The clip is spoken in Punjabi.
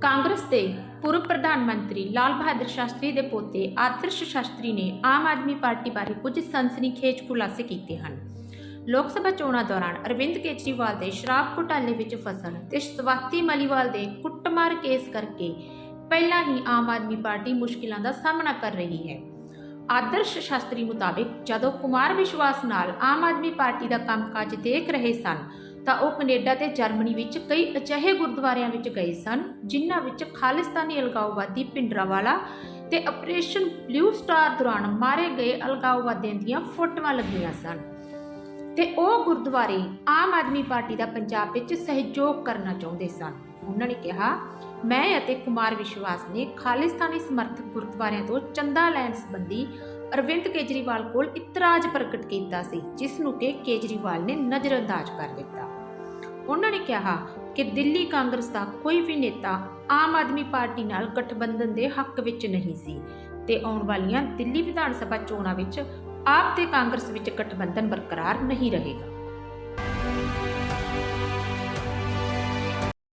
ਕਾਂਗਰਸ ਦੇ ਪੂਰਵ ਪ੍ਰਧਾਨ ਮੰਤਰੀ ਲਾਲ ਬਹਾਦਰ ਸ਼ਾਸਤਰੀ ਦੇ ਪੋਤੇ ਆਦਰਸ਼ ਸ਼ਾਸਤਰੀ ਨੇ ਆਮ ਆਦਮੀ ਪਾਰਟੀ ਬਾਰੇ ਕੁਝ ਸਨਸਨੀਖੇਜ ਖੁਲਾਸੇ ਕੀਤੇ ਹਨ। ਲੋਕ ਸਭਾ ਚੋਣਾਂ ਦੌਰਾਨ ਅਰਵਿੰਦ ਕੇਜਰੀਵਾਲ ਦੇ ਸ਼ਰਾਬ ਘੁਟਾਲੇ ਵਿੱਚ ਫਸਣ ਤੇ ਸਵਾਤੀ ਮਲੀਵਾਲ ਦੇ ਕੁੱਟਮਾਰ ਕੇਸ ਕਰਕੇ ਪਹਿਲਾਂ ਹੀ ਆਮ ਆਦਮੀ ਪਾਰਟੀ ਮੁਸ਼ਕਿਲਾਂ ਦਾ ਸਾਹਮਣਾ ਕਰ ਰਹੀ ਹੈ। ਆਦਰਸ਼ ਸ਼ਾਸਤਰੀ ਮੁਤਾਬਿਕ ਜਦੋਂ ਕੁਮਾਰ ਵਿਸ਼ਵਾਸ ਨਾਲ ਆਮ ਆਦਮੀ ਪਾਰਟੀ ਦਾ ਕੰਮਕਾਜ ਦੇਖ ਰਹੇ ਸਨ, ਤਾਂ ਉਹ ਕੈਨੇਡਾ ਤੇ ਜਰਮਨੀ ਵਿੱਚ ਕਈ ਅਜਿਹੇ ਗੁਰਦੁਆਰਿਆਂ ਵਿੱਚ ਗਏ ਸਨ, ਜਿਨ੍ਹਾਂ ਵਿੱਚ ਖਾਲਿਸਤਾਨੀ ਅਲਗਾਓਵਾਦੀ ਪਿੰਡਰਾਵਾਲਾ ਤੇ ਆਪਰੇਸ਼ਨ ਬਲੂ ਸਟਾਰ ਦੌਰਾਨ ਮਾਰੇ ਗਏ ਅਲਗਾਓਵਾਦੀਆਂ ਦੀਆਂ ਫੋਟੋਆਂ ਲੱਗੀਆਂ ਸਨ। ਤੇ ਉਹ ਗੁਰਦੁਆਰੇ ਆਮ ਆਦਮੀ ਪਾਰਟੀ ਦਾ ਪੰਜਾਬ ਵਿੱਚ ਸਹਿਯੋਗ ਕਰਨਾ ਚਾਹੁੰਦੇ ਸਨ। ਉਹਨਾਂ ਨੇ ਕਿਹਾ, ਮੈਂ ਅਤੇ ਕੁਮਾਰ ਵਿਸ਼ਵਾਸ ਨੇ ਖਾਲਿਸਤਾਨੀ ਸਮਰਥਕ ਗੁਰਦੁਆਰਿਆਂ ਤੋਂ ਚੰਦਾ ਲੈਣ ਸੰਬੰਧੀ ਅਰਵਿੰਦ ਕੇਜਰੀਵਾਲ ਕੋਲ ਇਤਰਾਜ਼ ਪ੍ਰਗਟ ਕੀਤਾ ਸੀ, ਜਿਸ ਨੂੰ ਕਿ ਕੇਜਰੀਵਾਲ ਨੇ ਨਜ਼ਰਅੰਦਾਜ਼ ਕਰ ਦਿੱਤਾ। ਉਹਨਾਂ ਨੇ ਕਿਹਾ ਕਿ ਦਿੱਲੀ ਕਾਂਗਰਸ ਦਾ ਕੋਈ ਵੀ ਨੇਤਾ ਆਮ ਆਦਮੀ ਪਾਰਟੀ ਨਾਲ ਗਠਬੰਧਨ ਦੇ ਹੱਕ ਵਿੱਚ ਨਹੀਂ ਸੀ ਤੇ ਆਉਣ ਵਾਲੀਆਂ ਦਿੱਲੀ ਵਿਧਾਨ ਸਭਾ ਚੋਣਾਂ ਵਿੱਚ ਆਪ ਤੇ ਕਾਂਗਰਸ ਵਿੱਚ ਗਠਬੰਧਨ ਬਰਕਰਾਰ ਨਹੀਂ ਰਹੇਗਾ।